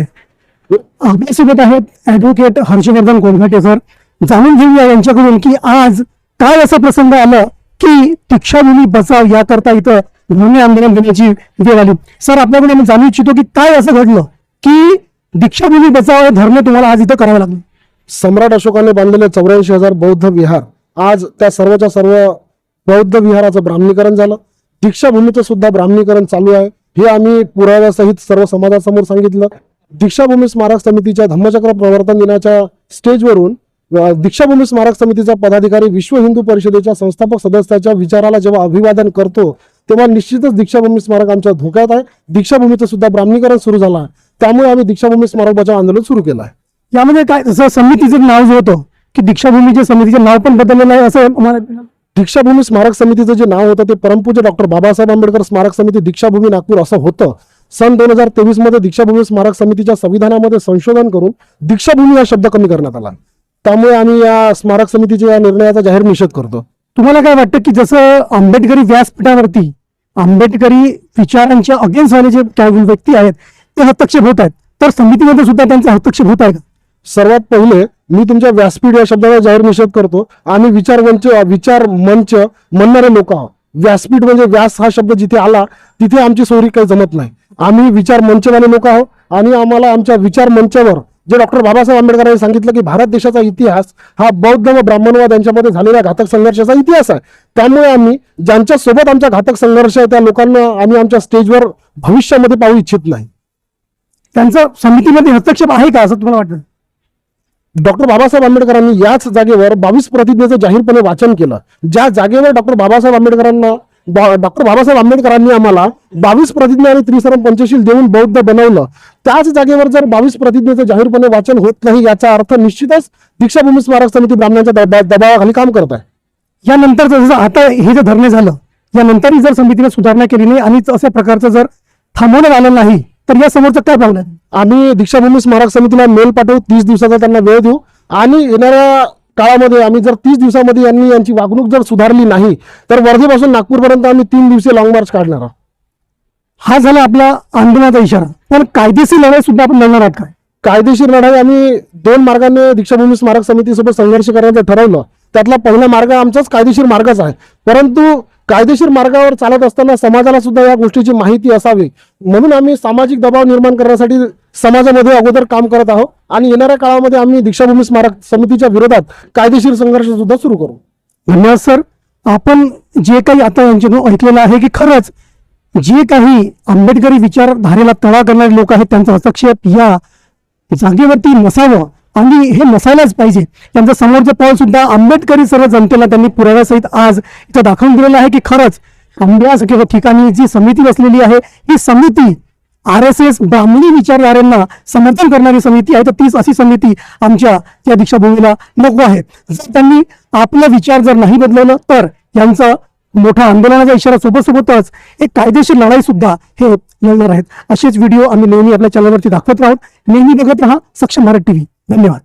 आपल्यासोबत आहेत advocate Harshvardhan कोलघाटे sir जाणून घेऊया यांच्याकडून की आज काय असा प्रसंग आला की दीक्षाभूमी बचाव याकरता इथं धरणे आंदोलन घेण्याची वेळ आली. सर आपल्याकडे आम्ही जाणू इच्छितो की काय असं घडलं की दीक्षाभूमी बचाव धरणे तुम्हाला आज इथं करावं लागलं? सम्राट अशोकाने बांधलेले चौऱ्याऐंशी हजार बौद्ध विहार. आज त्या सर्वच्या सर्व बौद्ध विहाराचं ब्राह्मणीकरण झालं. दीक्षाभूमीचं सुद्धा ब्राह्मणीकरण चालू आहे. हे आम्ही पुराव्यासहित सर्व समाजासमोर सांगितलं. दीक्षाभूमी स्मारक समितीच्या धम्मचक्र प्रवर्तन दिनाच्या स्टेजवरून दीक्षाभूमी स्मारक समितीचा पदाधिकारी विश्व हिंदू परिषदेच्या संस्थापक सदस्याच्या विचाराला जेव्हा अभिवादन करतो तेव्हा निश्चितच दीक्षाभूमी स्मारक आमच्या धोक्यात आहे. दीक्षाभूमीचं सुद्धा ब्राह्मणीकरण सुरू झालं आहे. त्यामुळे आम्ही दीक्षाभूमी स्मारक बचाव आंदोलन सुरू केलं आहे. यामध्ये काय जसं समितीचं नाव जे होतं की दीक्षाभूमीच्या समितीचं नाव पण बदललेलं आहे असं मला दीक्षाभूमी स्मारक समितीचं जे नाव होतं ते परमपूज्य डॉक्टर बाबासाहेब आंबेडकर स्मारक समिती दीक्षाभूमी नागपूर असं होतं. सन दोन हजार तेवीसमध्ये दीक्षाभूमी स्मारक समितीच्या संविधानामध्ये संशोधन करून दीक्षाभूमी हा शब्द कमी करण्यात आला. त्यामुळे आम्ही या स्मारक समितीच्या या निर्णयाचा जाहीर निषेध करतो. तुम्हाला काय वाटतं की जसं आंबेडकरी व्यासपीठावरती आंबेडकरी विचारांच्या अगेन्स्ट वाले जे काही व्यक्ती आहेत ते हस्तक्षेप होत आहेत तर समितीमध्ये सुद्धा त्यांचा हस्तक्षेप होत आहे का? सर्वात पहिले मी तुमच्या व्यासपीठ या शब्दाचा जाहीर निषेध करतो. आम्ही विचार मंच विचार मंच म्हणणारे लोक आहोत. व्यासपीठ म्हणजे व्यास हा शब्द जिथे आला तिथे आमची सोयरी काही जमत नाही. आम्ही विचार मंचवाले लोक आहोत आणि आम्हाला आमच्या विचार मंचावर जे डॉक्टर बाबासाहेब आंबेडकरांनी सांगितलं की भारत देशाचा इतिहास हा बौद्ध व ब्राह्मणवाद यांच्यामध्ये झालेल्या घातक संघर्षाचा इतिहास आहे. त्यामुळे आम्ही ज्यांच्या सोबत आमच्या घातक संघर्ष आहे त्या लोकांना आम्ही आमच्या स्टेजवर भविष्यामध्ये पाहू इच्छित नाही. त्यांचा समितीमध्ये हस्तक्षेप आहे का असं तुम्हाला वाटतं? डॉक्टर बाबासाहेब आंबेडकरांनी याच जागेवर बावीस प्रतिज्ञेचं जाहीरपणे वाचन केलं. ज्या जागेवर डॉक्टर बाबासाहेब आंबेडकरांना डॉक्टर बाबासाहेब आंबेडकरांनी आम्हाला बावीस प्रतिज्ञा आणि त्रिसरम पंचशील देऊन बौद्ध बनवलं त्याच जागेवर जर बावीस प्रतिज्ञेचं जाहीरपणे वाचन होत नाही याचा अर्थ निश्चितच दीक्षाभूमी स्मारक समिती ब्राह्मणांच्या दबावाखाली काम करत आहे. यानंतर जसं आता हे जे धरणे झालं यानंतरही जर समितीने सुधारणा केली नाही आणि अशा प्रकारचं जर थांबवण्यात आलं नाही तर या समोरचं काय पावलं आम्ही दीक्षाभूमी स्मारक समितीला मेल पाठवू तीस दिवसाचा त्यांना वेळ देऊ. आणि येणाऱ्या काळामध्ये आम्ही जर तीस दिवसामध्ये यांनी यांची वागणूक जर सुधारली नाही तर वर्धेपासून नागपूरपर्यंत आम्ही तीन दिवसीय लॉंग मार्च काढणार आहोत. हा झाला आपला आंदोलनाचा इशारा. पण कायदेशीर लढाई सुद्धा आपण लढणार आहात काय? कायदेशीर लढाई आम्ही दोन मार्गाने दीक्षाभूमी स्मारक समितीसोबत संघर्ष करायचं ठरवलं. त्यातला पहिला मार्ग आमचाच कायदेशीर मार्गच आहे. परंतु कायदेशीर मार्गावर चालत असताना समाजाला सुद्धा या गोष्टीची माहिती असावी. म्हणून आम्ही सामाजिक दबाव निर्माण करण्यासाठी समाजामध्ये अगोदर काम करत आहोत आणि येणाऱ्या काळामध्ये आम्ही दीक्षाभूमी स्मारक समितीच्या विरोधात कायदेशीर संघर्ष सुद्धा सुरू करू. धन्यवाद सर. आपण जे काही आता यांच्याकडून ऐकलेलं आहे की खरंच जे काही आंबेडकरी विचारधारेला तळा करणारे लोक आहेत त्यांचा हस्तक्षेप या जागेवरती नसावं आणि हे नसायलाच पाहिजे. त्यांचं समोरचं पाऊल सुद्धा आंबेडकरी सर्व जनतेला त्यांनी पुराव्यासहित आज इथं दाखवून दिलेलं आहे की खरंच आंब्यास किंवा ठिकाणी जी समिती बसलेली आहे ही समिती आर एस एस ब्राह्मणी विचारधारांना समर्थन करणारी समिती आहे. तर तीच अशी समिती आमच्या या दीक्षाभूमीला नको आहे. जर त्यांनी आपला विचार जर नाही बदलवलं तर यांचा मोठा आंदोलनाचा इशारा सोबत सोबतच एक कायदेशीर लढाई सुद्धा हे लढणार आहेत. असेच व्हिडिओ आम्ही नेहमी आपल्या चॅनलवरती दाखवत राहू. नेहमी बघत राहा सक्षम भारत टीव्ही. धन्यवाद.